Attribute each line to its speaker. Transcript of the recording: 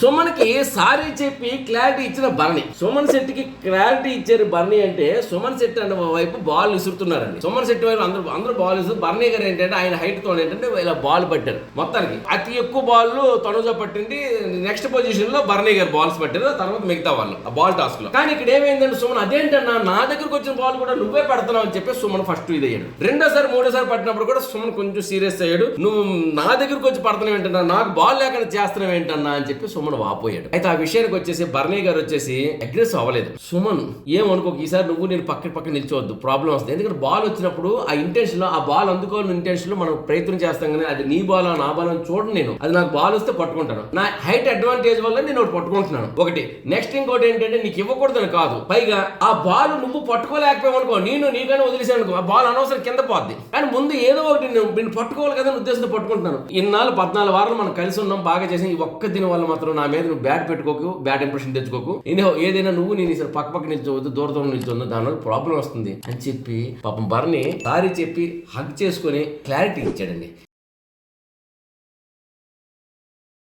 Speaker 1: సుమన్కి sorry చెప్పి clarity ఇచ్చిన Bharani Suman శెట్టికి clarity ఇచ్చారు భరణి అంటే సుమన్ శెట్టి అన్న వైపు బాల్ విసురుతున్నారండి. సుమన్ శెట్టి వైపు అందరూ అందరూ బాల్ విసురు భరణి గారు ఏంటంటే ఆయన హైట్తో ఏంటంటే ఇలా బాల్ పట్టారు. మొత్తానికి అతి ఎక్కువ బాల్ తనుజ పట్టింది నెక్స్ట్ పొజిషన్లో భరణి గారు బాల్స్ పట్టారు తర్వాత మిగతా వాళ్ళు ఆ బాల్ టాస్క్లో. కానీ ఇక్కడ ఏమైందంటే సుమన్ అదేంటన్నా నా దగ్గరకు వచ్చిన బాల్ కూడా నువ్వే పెడుతున్నావు అని చెప్పి సుమన్ ఫస్ట్ ఇది అయ్యాడు రెండోసారి మూడోసారి పట్టినప్పుడు కూడా సుమన్ కొంచెం సీరియస్ అయ్యాడు. నువ్వు నా దగ్గరకు వచ్చి పడుతున్నావు ఏంటన్నా నాకు బాల్ లేకుండా చేస్తున్నావు ఏంటన్నా అని చెప్పి సుమన్ వాపోయాడు. అయితే ఆ విషయానికి వచ్చేసి బర్నీ గారు వచ్చేసి అగ్రెసివ్ అవ్వలేదు. సుమన్ ఏమనుకో ఈసారి నువ్వు నేను పక్క పక్క నిల్చోవద్దు. ప్రాబ్లం వస్తుంది. ఎందుకంటే బాల్ వచ్చినప్పుడు ఆ ఇంటెన్షన్లో ఆ బాల్ అందుకోవాలని ఇంటెన్షన్లో మనం ప్రయత్నం చేస్తాం కానీ అది నీ బాల్ నా బాల్ అని చూడండి నేను. అది నాకు బాల్ వస్తే పట్టుకుంటాను. నా హైట్ అడ్వాంటేజ్ వల్ల నేను ఒకటి పట్టుకుంటున్నాను. ఒకటి నెక్స్ట్ ఇంకోటి ఏంటంటే నీకు ఇవ్వకూడదని కాదు. పైగా ఆ బాల్ నువ్వు పట్టుకోలేకపోయావు అనుకో నేను నీకైనా వదిలేసాను అనుకో ఆ బాల్ అనవసరం కింద పోద్ది. కానీ ముందు ఏదో ఒకటి నేను నేను పట్టుకోవాలి కదా అని ఉద్దేశంతో పట్టుకుంటున్నాను. ఇన్నాళ్ళు పద్నాలుగు వారాలు మనం కలిసి ఉన్నాం బాగా చేసాం. ఈ ఒక్క దీని వల్ల మాత్రం నా మీద నువ్వు బ్యాట్ పెట్టుకోకు బ్యాట్ ఇంప్రెషన్ తెచ్చుకోకు. నేను ఏదైనా నువ్వు నేను ఈసారి పక్క పక్క నిల్చోవద్దు దూర దూరం నిల్చోవద్దు దానివల్ల ప్రాబ్లం వస్తుంది అని చెప్పి పాపం బర్ని సారీ చెప్పి హగ్ చేసుకొని క్లారిటీ ఇచ్చాడండి.